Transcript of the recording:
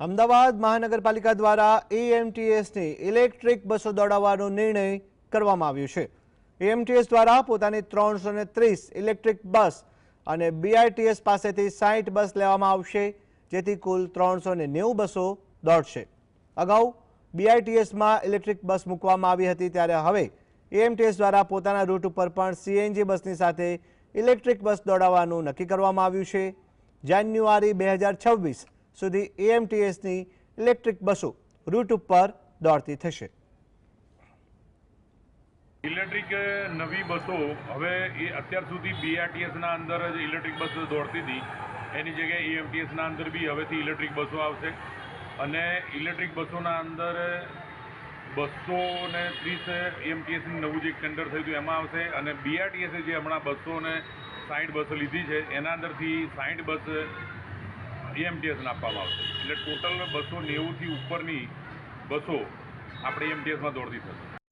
અમદાવાદ મહાનગરપાલિકા દ્વારા એએમટીએસની ઇલેક્ટ્રિક બસો દોડાવવાનો નિર્ણય કરવામાં આવ્યો છે. એએમટીએસ દ્વારા પોતાની ત્રણસો ત્રીસ ઇલેક્ટ્રિક બસ અને બીઆરટીએસ પાસેથી સાઠ બસ લેવામાં આવશે, જેથી કુલ ત્રણસો નેવું બસો દોડશે. અગાઉ બીઆરટીએસમાં ઇલેક્ટ્રિક બસ મૂકવામાં આવી હતી, ત્યારે હવે એએમટીએસ દ્વારા પોતાના રૂટ ઉપર પણ સીએનજી બસની સાથે ઇલેક્ટ્રિક બસ દોડાવવાનું નક્કી કરવામાં આવ્યું છે. જાન્યુઆરી બે હજાર છવ્વીસ સુધી એએમટીએસની ઇલેક્ટ્રિક બસો રૂટ ઉપર દોડતી થશે. ઇલેક્ટ્રિક નવી બસો હવે એ અત્યાર સુધી બીઆરટીએસના અંદર જ ઇલેક્ટ્રિક બસ દોડતી હતી. એની જગ્યાએ એએમટીએસના અંદર બી હવેથી ઇલેક્ટ્રિક બસો આવશે. અને ઇલેક્ટ્રિક બસોના અંદર બસો ને ત્રીસ એએમટીએસનું નવું જે ટેન્ડર થયું હતું એમાં આવશે. અને બીઆરટીએસે જે હમણાં બસો ને સાઠ બસો લીધી છે, એના અંદરથી સાઠ બસ ઈએમટીએસને આપવામાં આવશે. એટલે ટોટલ બસો નેવુંથી ઉપરની બસો આપણે ઈએમટીએસમાં દોડતી થશે.